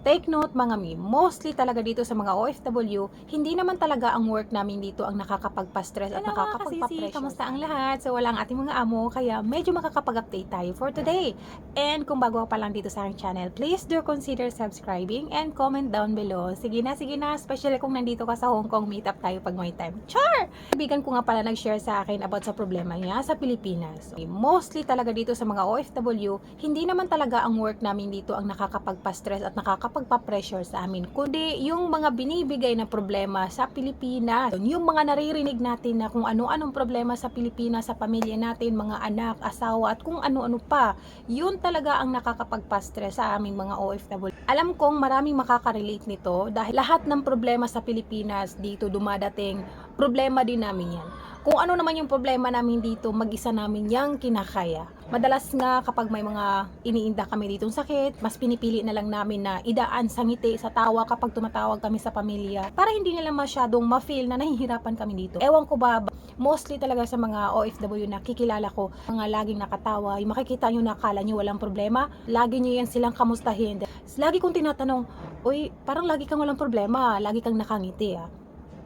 Take note mga mi, mostly talaga dito sa mga OFW, hindi naman talaga ang work namin dito ang nakakapagpa-stress at nakakapagpa-pressure. Kamusta ang lahat? So wala ang ating mga amo, kaya medyo makakapag-update tayo for today. And kung bago pa lang dito sa aking channel, please do consider subscribing and comment down below. Sige na, sige na, especially kung nandito ka sa Hong Kong, meet up tayo pag may time. Char! Kaibigan ko nga pala nag-share sa akin about sa problema niya sa Pilipinas. Mostly talaga dito sa mga OFW, hindi naman talaga ang work namin dito ang nakakapagpa-stress at nakakapagpa-pressure sa amin, kundi yung mga binibigay na problema sa Pilipinas. Yung mga naririnig natin na kung ano-anong problema sa Pilipinas, sa pamilya natin, mga anak, asawa, at kung ano-ano pa, yun talaga ang nakakapagpa-stress sa aming mga OFW. Alam kong maraming makaka-relate nito dahil lahat ng problema sa Pilipinas dito dumadating, problema din namin yan. Kung ano naman yung problema namin dito, mag-isa namin yang kinakaya. Madalas nga kapag may mga iniinda kami ditong sakit, mas pinipili na lang namin na idaan sa ngiti, sa tawa kapag tumatawag kami sa pamilya para hindi nila masyadong ma-feel na nahihirapan kami dito. Ewan ko ba, mostly talaga sa mga OFW na kikilala ko, mga laging nakatawa, yung makikita nyo na akala nyo walang problema, lagi nyo yan silang kamustahin. Lagi kong tinatanong, uy, parang lagi kang walang problema, lagi kang nakangiti ah.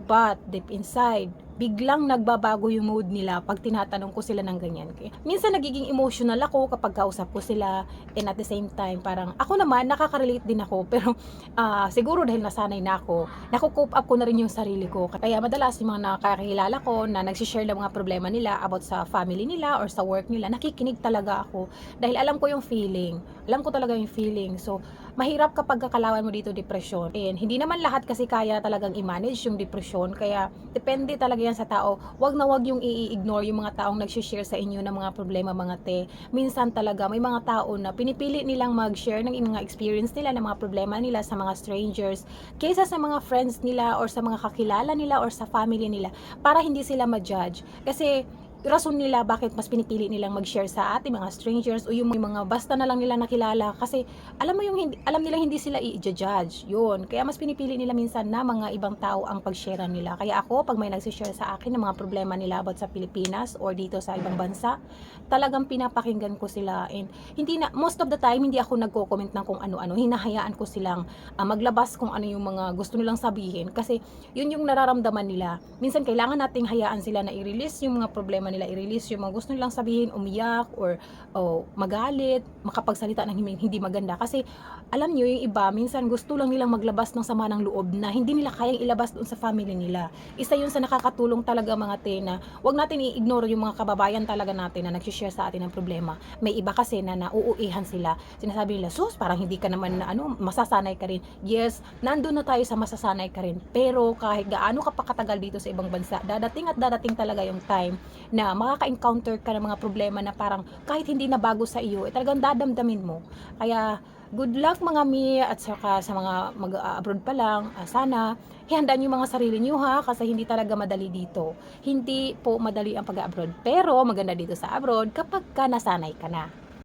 But deep inside, biglang nagbabago yung mood nila pag tinatanong ko sila ng ganyan. Minsan nagiging emotional ako kapag kausap ko sila and at the same time parang ako naman nakaka-relate din ako pero ah, siguro dahil nasanay na ako, nakukope up ko na rin yung sarili ko. Kaya madalas yung mga nakakilala ko na nagsishare ng mga problema nila about sa family nila or sa work nila, nakikinig talaga ako dahil alam ko yung feeling. Alam ko talaga yung feeling. So, mahirap kapag kakalawan mo dito depression. And hindi naman lahat kasi kaya talagang i-manage yung depression. Kaya depende talaga yan sa tao. Wag na wag yung i-ignore yung mga taong nag-share sa inyo ng mga problema mga te. Minsan talaga may mga tao na pinipili nilang mag-share ng mga experience nila, ng mga problema nila sa mga strangers kaysa sa mga friends nila or sa mga kakilala nila or sa family nila para hindi sila ma-judge. Kasi rason nila bakit mas pinipili nilang mag-share sa ating mga strangers o yung mga basta na lang nila nakilala. Kasi alam mo yung hindi, alam nila hindi sila i-judge. Yun. Kaya mas pinipili nila minsan na mga ibang tao ang pag-share nila. Kaya ako pag may nagsi-share sa akin ng mga problema nila about sa Pilipinas or dito sa ibang bansa talagang pinapakinggan ko sila. And hindi na most of the time hindi ako nagko-comment ng kung ano-ano. Hinahayaan ko silang ah, maglabas kung ano yung mga gusto nilang sabihin. Kasi yun yung nararamdaman nila. Minsan kailangan nating hayaan sila na i-release yung mga problema nila i-release yung mga gusto nilang sabihin umiyak or oh, magalit makapagsalita ng hindi, maganda. Kasi alam nyo yung iba minsan gusto lang nilang maglabas ng sama ng loob na hindi nila kayang ilabas doon sa family nila. Isa yun sa nakakatulong talaga mga tena wag natin i-ignore yung mga kababayan talaga natin na nag-share sa atin ng problema. May iba kasi na nauuihan sila. Sinasabi nila sus parang hindi ka naman na ano masasanay ka rin. Yes nandun na tayo sa masasanay ka rin. Pero kahit gaano ka pa katagal dito sa ibang bansa dadating at dadating talaga yung time na makaka-encounter ka ng mga problema na parang kahit hindi na bago sa iyo, eh, talagang dadamdamin mo. Kaya good luck mga mi at saka sa mga mag-abroad pa lang, ah, sana ihandaan yung mga sarili niyo ha kasi hindi talaga madali dito. Hindi po madali ang pag-abroad pero maganda dito sa abroad kapag ka nasanay ka na.